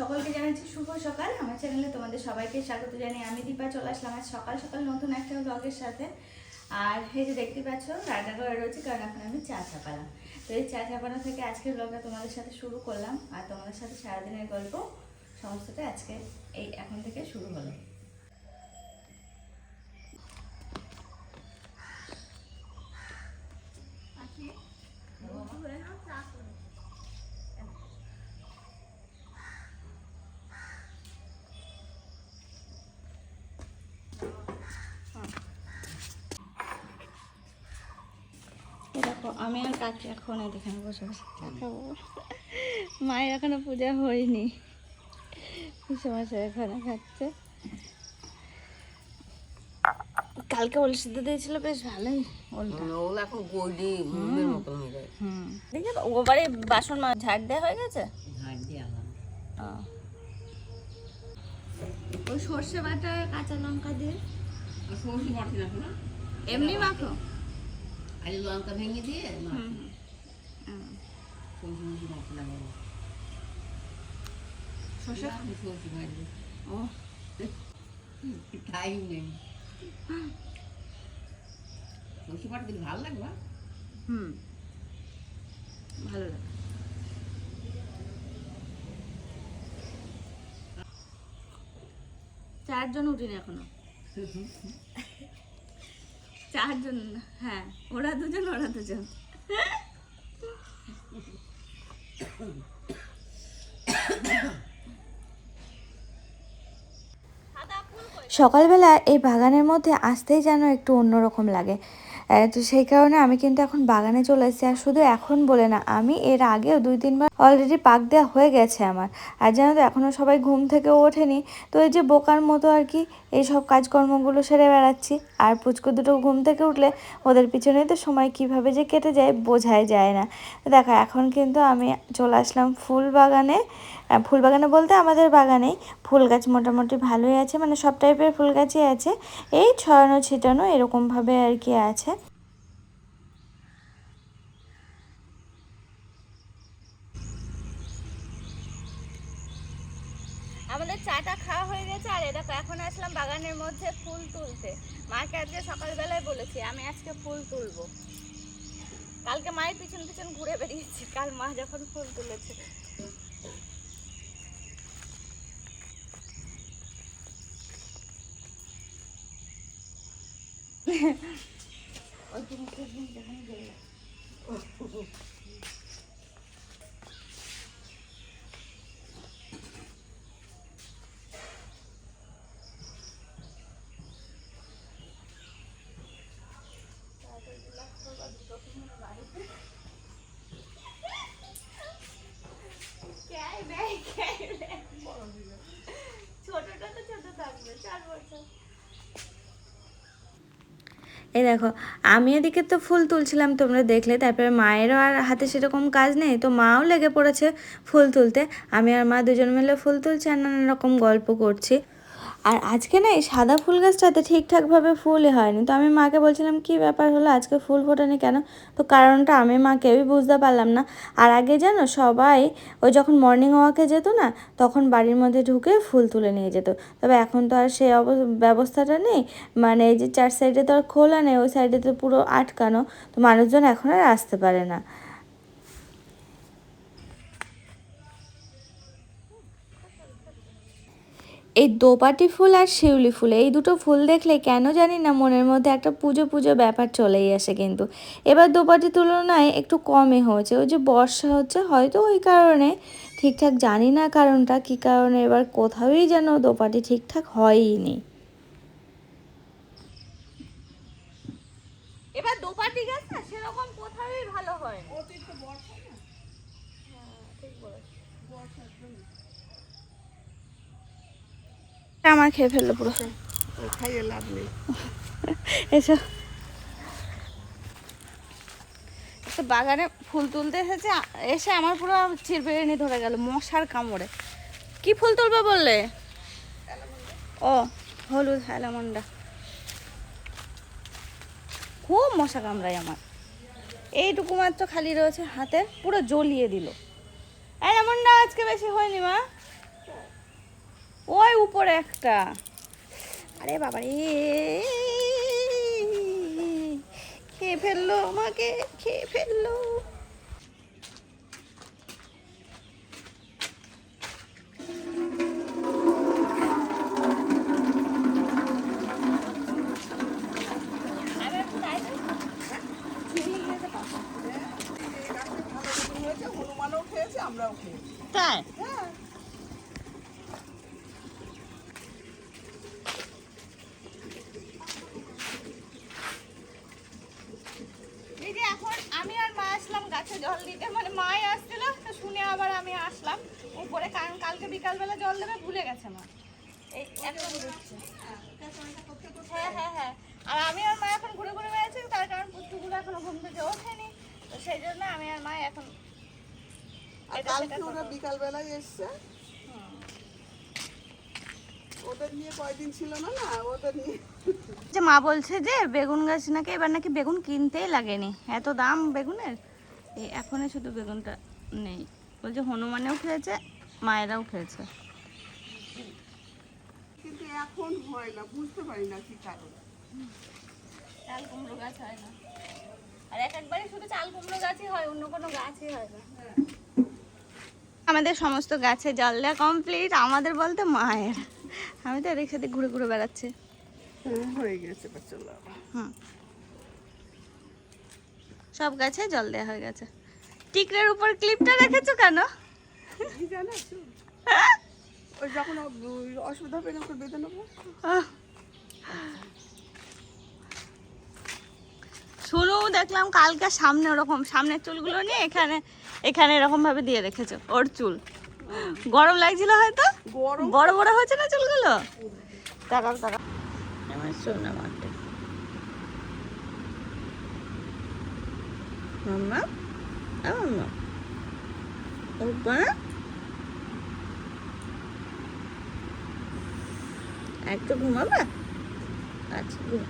সকলকে জানাচ্ছি শুভ সকাল। আমার চ্যানেলে তোমাদের সবাইকে স্বাগত জানাই আমি দীপা, চলে আসলাম আজ সকাল সকাল নতুন একটা ব্লগের সাথে। আর এই যে দেখতে পাচ্ছ, রান্না করে রয়েছে, কারণ এখন আমি চা চাপালাম। তো এই চা চাপানো থেকে আজকের ব্লগটা তোমাদের সাথে শুরু করলাম। আর তোমাদের সাথে সারাদিনের গল্প, সমস্তটা আজকে এই এখন থেকে শুরু হলো এই দেখো আমি আর কাকি এখন এখানে বসে বসে খাব। মায়ের এখনও পূজা হয়নি। সমস্যা এখানে খাচ্ছে। কালকে ওল সিদ্ধ দিয়েছিল বেশ ভালোই ওলটা। এখন গোল্ডি মুগের মতন হয়ে যায়। হুম। দেখি ওবারে বাসন মা ঝাড় দেওয়া হয়ে গেছে? ঝাড় দিয়ে ও। ওই সর্ষে বাটা কাঁচা লঙ্কা দিয়ে। সরষে বাটি না না। এমনি মাখো? আজ লঙ্কা ভেঙে দিয়ে টাইম নেই। সরষে বাটি দিলে ভালো লাগবে হুম। ভালো লাগে। চারজন উঠিনি এখনও। চারজন হ্যাঁ ওরা দুজন ওরা দুজন। সকালবেলা এই বাগানের মধ্যে আসতেই যেন একটু অন্যরকম লাগে। তো সেই কারণে আমি কিন্তু এখন বাগানে চলে এসেছি। আর শুধু এখন বলে না, আমি এর আগেও দুই তিনবার অলরেডি পাক দেওয়া হয়ে গেছে আমার। আর জানো তো এখনও সবাই ঘুম থেকে ওঠেনি। তো এই যে বোকার মতো আর কি এই সব কাজকর্মগুলো সেরে বেড়াচ্ছি। আর পুচকু দুটো ঘুম থেকে উঠলে ওদের পিছনেই তো সময় কীভাবে যে কেটে যায় বোঝাই যায় না। দেখো, এখন কিন্তু আমি চলে আসলাম ফুল বাগানে। ফুল বাগানে বলতে আমাদের বাগানেই। ফুল গাছ মোটামুটি ভালোই আছে মানে সব টাইপের ফুল গাছই আছে। এই ছড়ানো ছিটানো এরকমভাবে আর কি আছে আমাদের চাটা খাওয়া হয়ে গেছে আর এ দেখো, এখন আসলাম বাগানের মধ্যে ফুল তুলতে। মাকে আজকে সকালবেলায় বলেছি, আমি আজকে ফুল তুলবো। কালকে মায়ের পিছন পিছন ঘুরে বেরিয়েছি কাল মা যখন ফুল তুলেছে। ছোটটা এই দেখো, আমি এদিকে তো ফুল তুলছিলাম, তোমরা দেখলে। তারপরে মায়েরও আর হাতে সেরকম কাজ নেই, তো মাও লেগে পড়েছে ফুল তুলতে। আমি আর মা দুজন মিলে ফুল তুলছি আর নানান রকম গল্প করছি। আর আজকে না এই সাদা ফুল গাছটাতে ঠিকঠাকভাবে ফুলই হয়নি। তো আমি মাকে বলছিলাম, কি ব্যাপার হলো? আজকে ফুল ফোটেনি কেন? তো কারণটা আমি মা কেউই বুঝতে পারলাম না। আর আগে জানো, সবাই ওই যখন মর্নিং ওয়াকে যেত না, তখন বাড়ির মধ্যে ঢুকে ফুল তুলে নিয়ে যেত। তবে এখন তো আর সেই ব্যবস্থাটা নেই। মানে এই যে চার সাইডে তো আর খোলা নেই, ওই সাইডে তো পুরো আটকানো। তো মানুষজন এখন আর আসতে পারে না। এই দোপাটি ফুল আর শিউলি ফুল, এই দুটো ফুল দেখলে কেন জানি না মনের মধ্যে একটা পুজো পুজো ব্যাপার চলেই আসে কিন্তু। এবার দোপাটির তুলনায় একটু কমই হয়েছে, ওই যে বর্ষা হচ্ছে হয়তো ওই কারণে ঠিকঠাক জানি না কারণটা, কী কারণে এবার কোথাওই যেন দোপাটি ঠিকঠাক হয়ই নি এবার দোপাটি গাছ না সেরকম কোথাওই ভালো হয় না আমার খেয়ে ফেলল পুরো। খাইয়ে লাভ নেই। এসো। বাগানে ফুল তুলতে এসেছে এসে আমার পুরো চিরবেড়ে ধরে গেল মশার কামড়ে। কি ফুল তুলবে বললে? ও হলুদ অ্যালামন্ডা খুব মশা কামড়ায় আমার। এইটুকু মাত্র খালি রয়েছে হাতে পুরো জ্বলিয়ে দিল। অ্যালামন্ডা আজকে বেশি হয়নি মা। উপরে একটা। আরে বাবা রে খেয়ে ফেলল আমাকে খেয়ে ফেলল হয়েছে হনুমানও খেয়েছে আমরাও খেয়েছি তাই এই যে এখন আমি আর মা আসলাম গাছে জল দিতে মানে মাই আসছিল তো শুনে আবার আসলাম উপরে কারণ কালকে বিকালবেলা জল দেবে ভুলে গেছে মা। এই হ্যাঁ হ্যাঁ হ্যাঁ। আর আমি আর মা এখন ঘুরে ঘুরে বেড়াচ্ছি তার কারণ পুষ্টিগুলো এখনও ঘুম থেকে ওঠেনি। তো সেই জন্য আমি আর মা এখন আর কালকে ওরা। বিকালবেলায় এসছে? ওদের নিয়ে কয়দিন ছিল না না ওদের নিয়ে যে মা বলছে যে বেগুন গাছ নাকি এবার নাকি বেগুন কিনতেই লাগেনি। এত দাম বেগুনের? এই এখনই শুধু বেগুনটা নেই। বলছে হনুমানেও খেয়েছে মায়েরাও খেয়েছে। কিন্তু এখন হয় না বুঝতে পারি না কি কারণ। চাল কুমড়ো গাছ হয় না। আর এক একবারই শুধু চাল কুমড়ো গাছই হয় অন্য কোনো গাছই হয় না। আমাদের সমস্ত গাছে জল দেওয়া কমপ্লিট আমাদের বলতে মায়ের। আমি তো এর সাথে ঘুরে ঘুরে বেড়াচ্ছি। হ্যাঁ, হয়ে গেছে হুম। সব গাছে জল দেওয়া হয়ে গেছে। টিকরের উপর ক্লিপটা রেখেছো কেন? যখন অসুবিধা হবে না বেঁধে নেব। আহ। শুরু দেখলাম কালকে সামনে ওরকম সামনের চুলগুলো নিয়ে এখানে এখানে এরকম ভাবে দিয়ে রেখেছো ওর চুল। গরম লাগছিল হয়তো? বড় বড় হয়েছে না চুলগুলো? তাকাও তাকাও। আমার সোনা মাঠে মাম্মা আ মাম্মা ওপা একটু ঘুমাবা আচ্ছা ঘুমা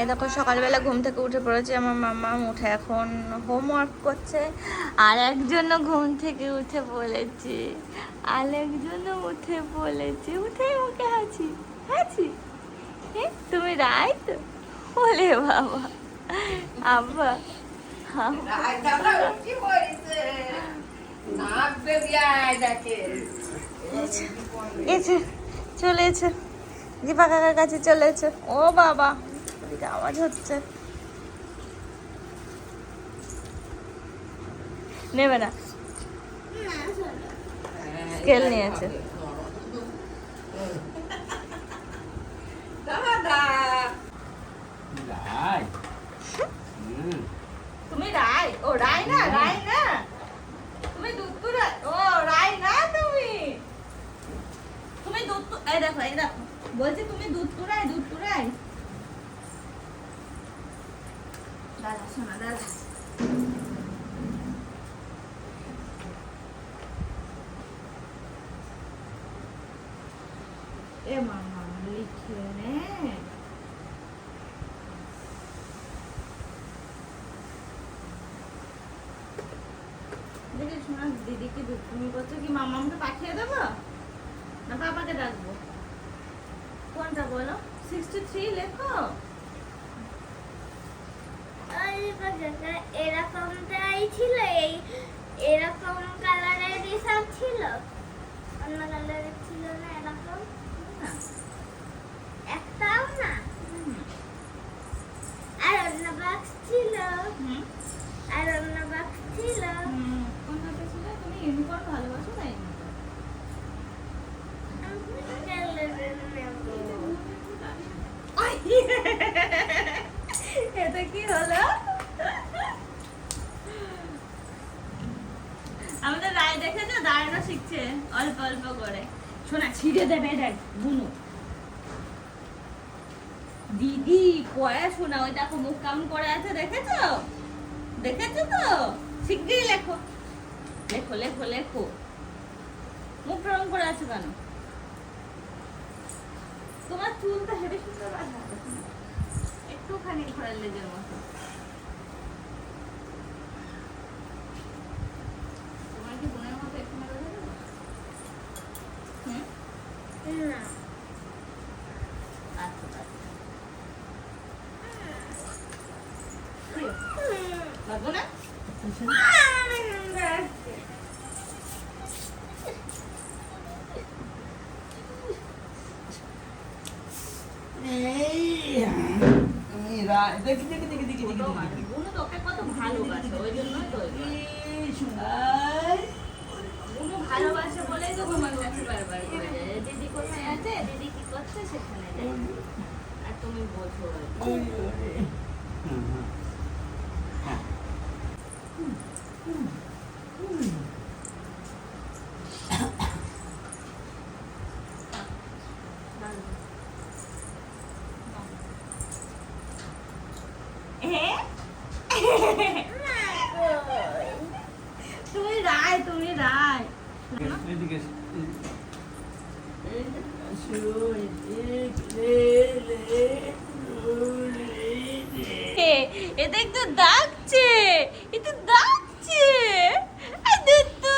এ দেখো, সকালবেলা ঘুম থেকে উঠে পড়েছে। আমার মামা উঠে এখন হোমওয়ার্ক করছে। আর একজনও ঘুম থেকে উঠে বলেছে আর একজনও উঠে বলেছে উঠে মুখে হাসি হাসি তুমি রাই তো? বলে বাবা। আব্বা। এসে চলে এসে। দীপা কাকার কাছে চলে এসে। ও বাবা আওয়াজ হচ্ছে। নেবে না? স্কেল নিয়েছে। হুম তুমি রাই ও রাই না রাই না তুমি দুত্তু ও রাই না তুমি তুমি দুত্তু এই দেখো এই দেখো বলছি তুমি দুত্তু রাই দুত্তু রাই দাদা শোনা দাদা এ মামা লিখে নে দেখি শোনা দিদিকে তুমি বলছো কি মামামকে পাঠিয়ে দেবো? না পাপাকে ডাকবো। কোনটা বলো? সিক্সটি থ্রি লেখো এরকমটাই ছিল এই, এরকম কালারের রিসার্চ ছিল অন্য কালারের ছিল না এরকম না। একটাও না হুম। আর অন্য বাক্স ছিল হুম। আর অন্য বাক্স ছিল হুম, কোনটাতে ছিল? তুমি ইউনিফর্ম ভালোবাসো না আমি কালারের নেব এটা কি হলো আমাদের রায় দেখেছ শিখছে অল্প অল্প করে। শোনা, ছিঁড়ে দেবে, দেখ, বুনু। দিদি পয়া শোনা, ওই দেখো মুখ কেমন করে আছে, দেখেছ? দেখেছ তো? শিগগিরই লেখো। লেখো লেখো লেখো। মুখ রং করে আছে কেন? তোমার চুল তো হেভি সুন্দর বাঁধা একটুখানি ঘোরার লেজের মতো পারব না এই রা- দেখি দেখি দেখি দেখি দেখি বুনু তোকে কত ভালোবাসে ওই জন্যই তো। বুনু ভালোবাসে বলেই তো তোমার কাছে বারবার করে দিদি কোথায় আছে দিদি কি করছে সেখানে আর তুমি বোঝো আর কি। ওই, ওরে। হুম, হুম। হ্যাঁ। হ্যাঁ? তুমি রায় তুমি রায় এদিকে এসো, এদিকে। এইদিকে আসো, এদিকে, লে, লে, লে, এটা একটু ডাকছে একটু দুত্তু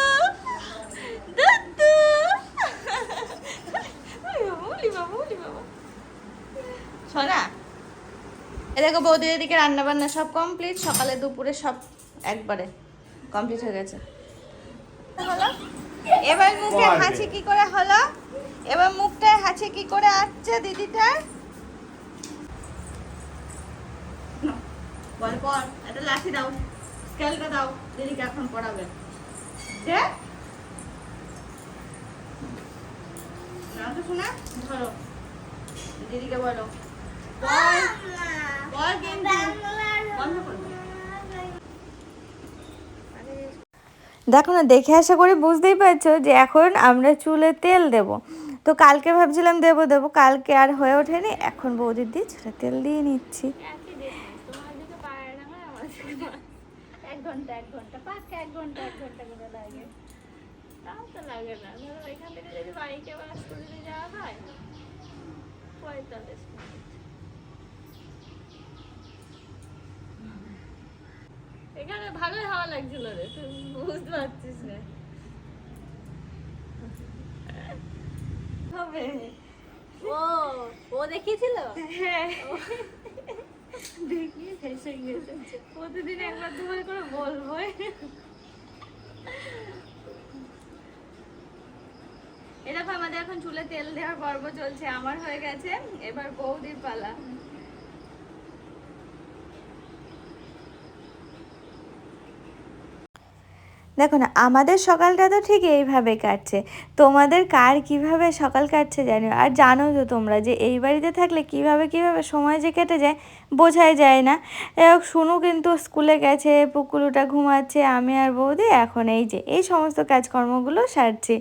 দুত্তু। শোনা এ দেখো বৌদির এদিকে রান্না বান্না সব কমপ্লিট সকালে দুপুরে সব একবারে কমপ্লিট হয়ে গেছে। হলো? এবার মুখে। হাসি কি করে হলো? এবার মুখটায় হাসি কি করে আসছে দিদিটার? পর একটা লাঠি দাও। স্কেলটা দাও। দিদিকে এখন পড়াবে? ধরো। দিদিকে বলো। দেখো না, দেখে আশা করে বুঝতেই পারছ যে এখন আমরা চুলে তেল দেব। তো কালকে ভাবছিলাম দেবো দেবো। কালকে আর হয়ে ওঠেনি। এখন বৌদির দিয়ে চুলে তেল দিয়ে নিচ্ছি একই difference, তোমার দিকে পায়ে না হয় আমার দিকে পায়ে। এক ঘণ্টা এক ঘণ্টা পাক্কা এক ঘণ্টা এক ঘণ্টা করে লাগে। তাও তো লাগে না। ধরো এখান থেকে যদি বাইকে বাস করে যদি যাওয়া হয় পঁয়তাল্লিশ মিনিট। এখানে ভালোই হাওয়া লাগছিল রে তুই বুঝতে পারছিস না। হবে। ও ও দেখিয়েছিল? হ্যাঁ। দেখিয়ে হেসে গেছে প্রতিদিন একবার দুবার করে বলব। এরকম আমাদের এখন চুলে তেল দেওয়ার পর্ব চলছে। আমার হয়ে গেছে। এবার বৌদির পালা। দেখো না, আমাদের সকালটা তো ঠিক এইভাবে কাটছে। তোমাদের কার কীভাবে সকাল কাটছে জানি। আর জানো তো তোমরা যে এই বাড়িতে থাকলে কীভাবে কীভাবে সময় যে কেটে যায়, বোঝাই যায় না। হোক শুনু কিন্তু স্কুলে গেছে পুকুলুটা ঘুমাচ্ছে, আমি আর বৌদি এখন এই যে, এই সমস্ত কাজকর্মগুলো সারছি।